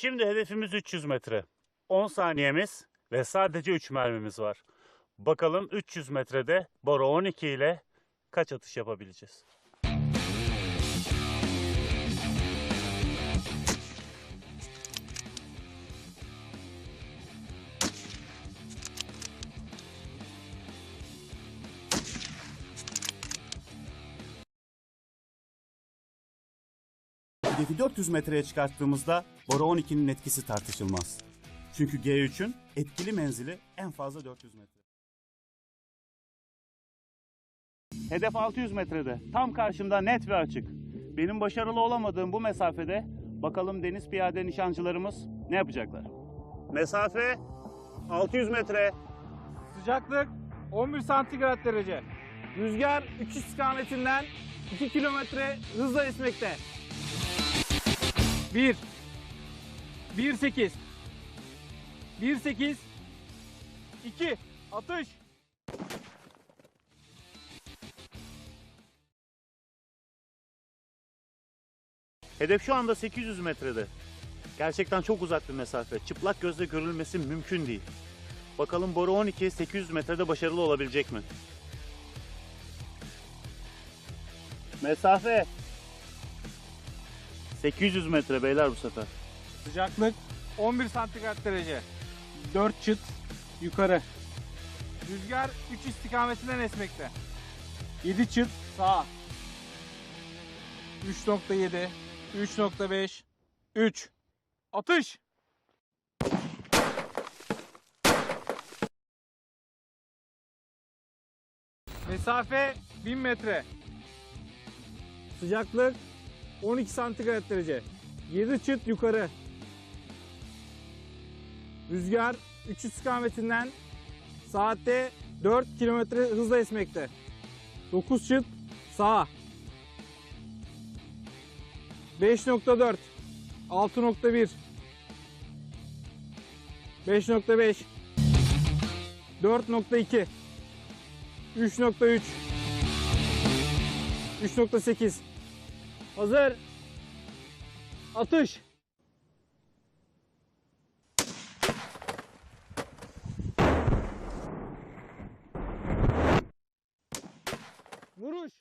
Şimdi hedefimiz 300 metre. 10 saniyemiz ve sadece 3 mermimiz var. Bakalım 300 metrede Bora 12 ile kaç atış yapabileceğiz? Hedefi 400 metreye çıkarttığımızda Bora 12'nin etkisi tartışılmaz. Çünkü G3'ün etkili menzili en fazla 400 metre. Hedef 600 metrede. Tam karşımda net ve açık. Benim başarılı olamadığım bu mesafede bakalım deniz piyade nişancılarımız ne yapacaklar? Mesafe 600 metre. Sıcaklık 11 santigrat derece. Rüzgar 3 istikametinden 2 kilometre hızla esmekte. 1 1.8 1.8 2 Atış Hedef şu anda 800 metrede. Gerçekten çok uzak bir mesafe. Çıplak gözle görülmesi mümkün değil. Bakalım Bora 12 800 metrede başarılı olabilecek mi? Mesafe 800 metre beyler bu sefer. Sıcaklık 11 santigrat derece. 4 çıt yukarı. Rüzgar 3 istikametinden esmekte. 7 çıt sağa. 3.7 3.5 3 Atış Mesafe 1000 metre. Sıcaklık 12 santigrat derece. 7 çıt yukarı. Rüzgar 3 istikametinden saatte 4 kilometre hızla esmekte. 9 çıt sağa. 5.4 6.1 5.5 4.2 3.3 3.8 Hazır. Atış. Vuruş.